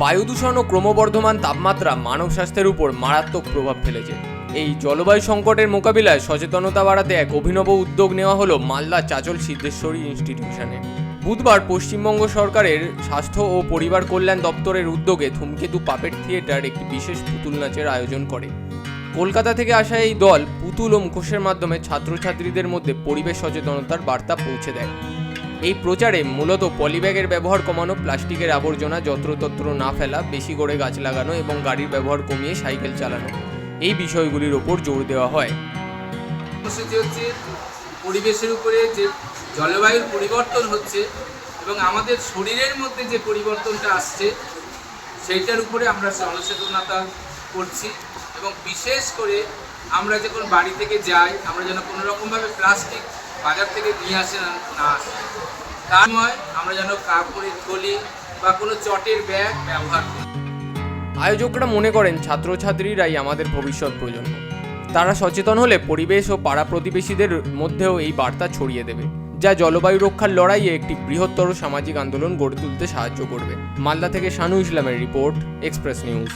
বায়ু দূষণ ও ক্রমবর্ধমান তাপমাত্রা মানব স্বাস্থ্যের উপর মারাত্মক প্রভাব ফেলেছে। এই জলবায়ু সংকটের মোকাবিলায় সচেতনতা বাড়াতে এক অভিনব উদ্যোগ নেওয়া হলো মালদা চাচল সিদ্ধেশ্বরী ইনস্টিটিউশনে। বুধবার পশ্চিমবঙ্গ সরকারের স্বাস্থ্য ও পরিবার কল্যাণ দপ্তরের উদ্যোগে ধূমকেতু পাপেট থিয়েটার একটি বিশেষ পুতুল নাচের আয়োজন করে। কলকাতা থেকে আসা এই দল পুতুল ও মুখোশের মাধ্যমে ছাত্রছাত্রীদের মধ্যে পরিবেশ সচেতনতার বার্তা পৌঁছে দেয়। এই প্রচারে মূলত পলিব্যাগের ব্যবহার কমানো, প্লাস্টিকের আবর্জনা, যত্রতত্র না ফেলা, বেশি করে গাছ লাগানো এবং গাড়ির ব্যবহার কমিয়ে সাইকেল চালানো। এই বিষয়গুলির ওপর জোর দেওয়া হয়। পরিবেশের উপরে যে জলবায়ুর পরিবর্তন হচ্ছে এবং আমাদের শরীরের মধ্যে যে পরিবর্তনটা আসছে, সেইটার উপরে আমরা সচেতনতা করছি এবং বিশেষ করে আমরা যখন বাড়ি থেকে যাই, আমরা যেন কোনো রকমভাবে প্লাস্টিক বাজার থেকে নিয়ে আসে না আসে তার সময় আমরা যেন কাপড়ের থলি বা কোনো চটের ব্যাগ ব্যবহার করি। আয়োজকরা মনে করেন ছাত্রছাত্রীরাই আমাদের ভবিষ্যৎ প্রজন্ম। তারা সচেতন হলে পরিবেশ ও পাড়া প্রতিবেশীদের মধ্যেও এই বার্তা ছড়িয়ে দেবে, যা জলবায়ু রক্ষার লড়াইয়ে একটি বৃহত্তর সামাজিক আন্দোলন গড়ে তুলতে সাহায্য করবে। মালদা থেকে শানু ইসলামের রিপোর্ট, এক্সপ্রেস নিউজ।